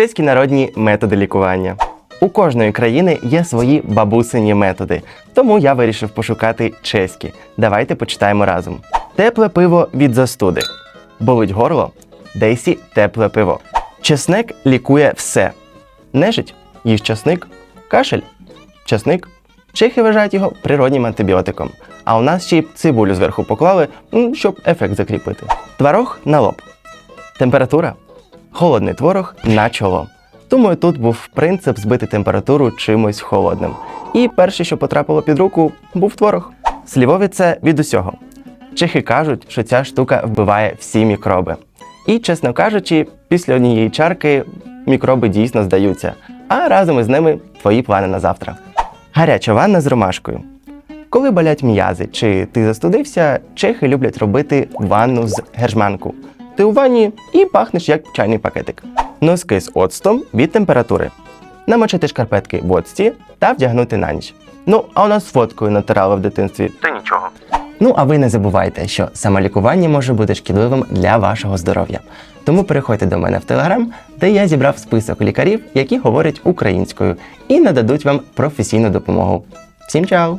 Чеські народні методи лікування. У кожної країни є свої бабусині методи, тому я вирішив пошукати чеські. Давайте почитаємо разом. Тепле пиво від застуди. Болить горло. Дейсі тепле пиво. Чесник лікує все. Нежить їж часник, кашель, часник. Чехи вважають його природнім антибіотиком. А у нас ще й цибулю зверху поклали, щоб ефект закріпити. Творог на лоб. Температура. Холодний творог на чоло. Думаю, тут був принцип збити температуру чимось холодним. І перше, що потрапило під руку, був творог. Слівові від усього. Чехи кажуть, що ця штука вбиває всі мікроби. І, чесно кажучи, після однієї чарки мікроби дійсно здаються, а разом із ними твої плани на завтра. Гаряча ванна з ромашкою. Коли болять м'язи чи ти застудився, чехи люблять робити ванну з гержманку. Ти у ванні і пахнеш як чайний пакетик. Носки з оцтом від температури. Намочити шкарпетки в оцті та вдягнути на ніч. Ну, а у нас фоткою натирали в дитинстві. Та нічого. Ну, а ви не забувайте, що самолікування може бути шкідливим для вашого здоров'я. Тому переходьте до мене в телеграм, де я зібрав список лікарів, які говорять українською, і нададуть вам професійну допомогу. Всім чао!